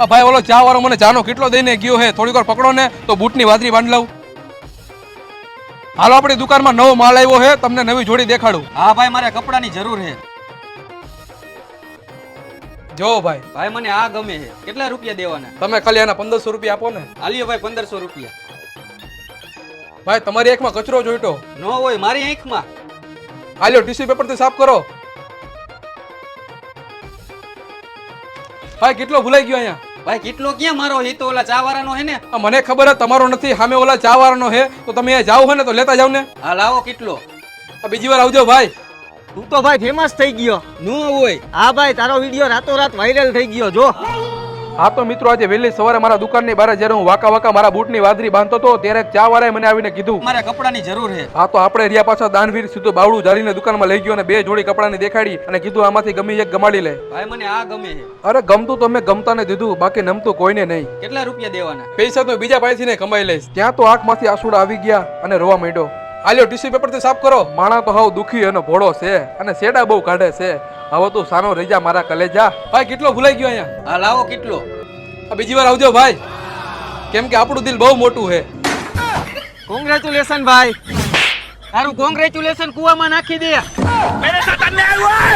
આ ભાઈ ઓલો ચા વાળો મને ચાનો કેટલો દઈને ગયો હે? થોડીક વાર પકડો ને તો બૂટની વાદરી બાંધ લઉં. હાલો આપણી દુકાનમાં નવો માલ આવ્યો હે તમને નવી જોડી દેખાડું. હા ભાઈ મારે કપડાની જરૂર હે. જો ભાઈ ભાઈ મને આ ગમે છે કેટલા રૂપિયા દેવાના? તમે ખાલી આના પંદરસો રૂપિયા આપો ને. આલ્યો ભાઈ પંદરસો રૂપિયા. ભાઈ તમારી આંખમાં કચરો જોઈતો. ન હોય મારી આંખમાં. આલ્યો પેપરથી સાફ કરો. ભાઈ કેટલો ભૂલાઈ ગયો અહીંયા? ભાઈ કેટલો ક્યાં મારો હિત? તો ઓલા ચા વાળાનો હે ને? આ મને ખબર હે તમારો નથી સામે ઓલા ચા વાળાનો હે. તો તમે અહીંયા જાવ હે ને તો લેતા જાવ ને. હા લાવો કેટલો? આ બીજી વાર આવજો ભાઈ. તું તો ભાઈ ફેમસ થઈ ગયો. નું હોય. હા ભાઈ તારો વીડિયો રાતોરાત વાયરલ થઈ ગયો જો. હા તો મિત્રો આજે વહેલી સવારે મારા દુકાનની બહાર જ્યારે હું વાકા વાકા મારા બૂટની વાદરી બાંધતો હતો ત્યારે ચા વાળાએ મને આવીને કીધું મારે કપડાની જરૂર છે. હા તો આપણે રહ્યા પાછા દાનવીર સીધું બાવડું જારીને દુકાનમાં લઈ ગયો અને બે જોડી કપડાની દેખાડી અને કીધું આમાંથી ગમી એક ગમાડી લે. ભાઈ મને આ ગમે છે. અરે ગમતું તો મેં ગમતાને દીધું બાકી નમતું કોઈને નહીં. કેટલા રૂપિયા દેવાના? પૈસા તો બીજા પાસેથી ને કમાઈ લઈશ. ત્યાં તો આંખમાંથી આસુડા આવી ગયા અને રોવા માંડ્યો. આલ્યો ટીશ્યુ પેપરથી સાફ કરો. માણા તો હાવ દુખી અને ભોળો છે અને શેડા બહુ કાઢે છે. હવે તો સાનો રહી જા મારા કલેજા. ભાઈ કેટલો ભૂલાઈ ગયો અહીંયા? હા લાવો કેટલો? આ બીજી વાર આવજો ભાઈ. કેમ કે આપણું દિલ બહુ મોટું છે. કોંગ્રેચ્યુલેશન ભાઈ. તારું કોંગ્રેચ્યુલેશન કુવામાં નાખી દે. મેરે સાથ અન્યાય હુઆ